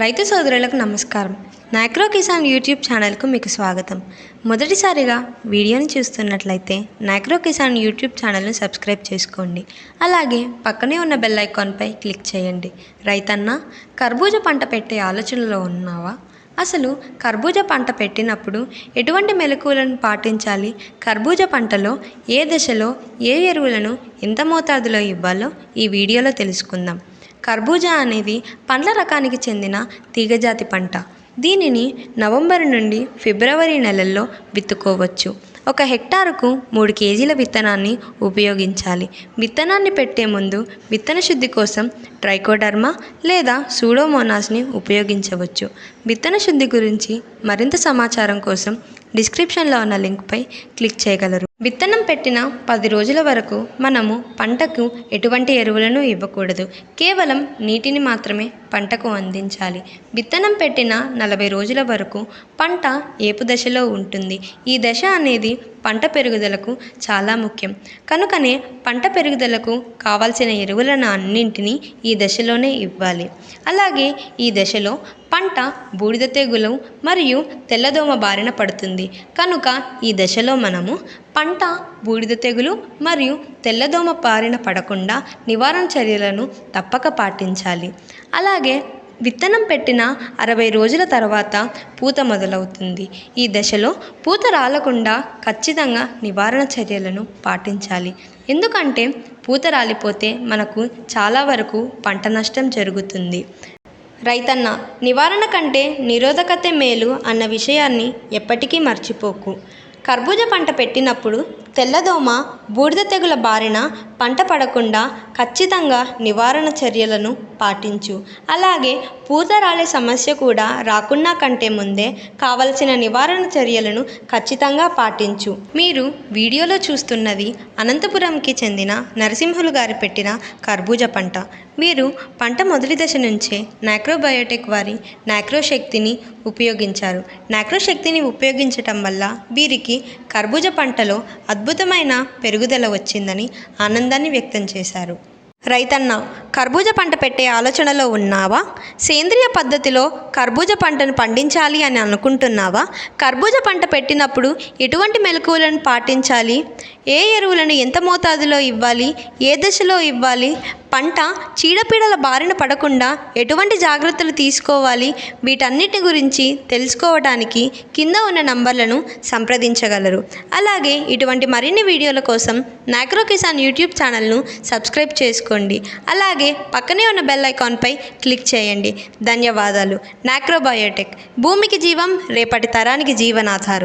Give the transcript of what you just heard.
రైతు సోదరులకు నమస్కారం. నాక్రో కిసాన్ యూట్యూబ్ ఛానల్కు మీకు స్వాగతం. మొదటిసారిగా వీడియోని చూస్తున్నట్లయితే నాక్రో కిసాన్ యూట్యూబ్ ఛానల్ను సబ్స్క్రైబ్ చేసుకోండి. అలాగే పక్కనే ఉన్న బెల్ ఐకాన్పై క్లిక్ చేయండి. రైతన్న కర్బూజ పంట పెట్టే ఆలోచనలో ఉన్నావా? అసలు కర్బూజ పంట పెట్టినప్పుడు ఎటువంటి మెలకువలను పాటించాలి? కర్బూజ పంటలో ఏ దశలో ఏ ఎరువులను ఎంత మోతాదులో ఇవ్వాలో ఈ వీడియోలో తెలుసుకుందాం. కర్బూజా అనేది పండ్ల రకానికి చెందిన తీగజాతి పంట. దీనిని నవంబర్ నుండి ఫిబ్రవరి నెలల్లో విత్తుకోవచ్చు. ఒక హెక్టారుకు మూడు కేజీల విత్తనాన్ని ఉపయోగించాలి. విత్తనాన్ని పెట్టే ముందు విత్తన శుద్ధి కోసం ట్రైకోడర్మా లేదా సూడోమోనాస్ని ఉపయోగించవచ్చు. విత్తన శుద్ధి గురించి మరింత సమాచారం కోసం డిస్క్రిప్షన్లో ఉన్న లింక్పై క్లిక్ చేయగలరు. విత్తనం పెట్టిన పది రోజుల వరకు మనము పంటకు ఎటువంటి ఎరువులను ఇవ్వకూడదు. కేవలం నీటిని మాత్రమే పంటకు అందించాలి. విత్తనం పెట్టిన నలభై రోజుల వరకు పంట ఏపు దశలో ఉంటుంది. ఈ దశ అనేది పంట పెరుగుదలకు చాలా ముఖ్యం. కనుకనే పంట పెరుగుదలకు కావాల్సిన ఎరువులను అన్నింటినీ ఈ దశలోనే ఇవ్వాలి. అలాగే ఈ దశలో పంట బూడిద తెగులు మరియు తెల్లదోమ బారిన పడుతుంది. కనుక ఈ దశలో మనము పంట బూడిద తెగులు మరియు తెల్లదోమ బారిన పడకుండా నివారణ చర్యలను తప్పక పాటించాలి. అలాగే విత్తనం పెట్టిన అరవై రోజుల తర్వాత పూత మొదలవుతుంది. ఈ దశలో పూత రాలకుండా ఖచ్చితంగా నివారణ చర్యలను పాటించాలి. ఎందుకంటే పూత రాలిపోతే మనకు చాలా వరకు పంట నష్టం జరుగుతుంది. రైతన్న నివారణ కంటే నిరోధకతే మేలు అన్న విషయాన్ని ఎప్పటికీ మర్చిపోకు. కర్బూజ పంట పెట్టినప్పుడు తెల్లదోమ బూడిద తెగుల బారిన పంట పడకుండా ఖచ్చితంగా నివారణ చర్యలను పాటించు. అలాగే పూత రాలే సమస్య కూడా రాకుండా కంటే ముందే కావలసిన నివారణ చర్యలను ఖచ్చితంగా పాటించు. మీరు వీడియోలో చూస్తున్నది అనంతపురంకి చెందిన నరసింహులు గారి పెట్టిన కర్బూజ పంట. మీరు పంట మొదటి దశ నుంచే నాక్రోబయోటిక్ వారి నాక్రో శక్తిని ఉపయోగించారు. నాక్రోశక్తిని ఉపయోగించటం వల్ల వీరికి కర్బూజ పంటలో అద్భుతమైన పెరుగుదల వచ్చిందని ఆనందాన్ని వ్యక్తం చేశారు. రైతన్న కర్బూజ పంట పెట్టే ఆలోచనలో ఉన్నావా? సేంద్రియ పద్ధతిలో కర్బూజ పంటను పండించాలి అని అనుకుంటున్నావా? కర్బూజ పంట పెట్టినప్పుడు ఎటువంటి మెలకువలను పాటించాలి? ఏ ఎరువులను ఎంత మోతాదులో ఇవ్వాలి? ఏ దశలో ఇవ్వాలి? పంట చీడపీడల బారిన పడకుండా ఎటువంటి జాగ్రత్తలు తీసుకోవాలి? వీటన్నిటి గురించి తెలుసుకోవడానికి కింద ఉన్న నంబర్లను సంప్రదించగలరు. అలాగే ఇటువంటి మరిన్ని వీడియోల కోసం నాక్రో కిసాన్ యూట్యూబ్ ఛానల్ను సబ్స్క్రైబ్ చేసుకోండి. అలాగే అలాగే పక్కనే ఉన్న బెల్ ఐకాన్పై క్లిక్ చేయండి. ధన్యవాదాలు. నాక్రోబయోటిక్ భూమికి జీవం రేపటి తరానికి జీవనాధారం.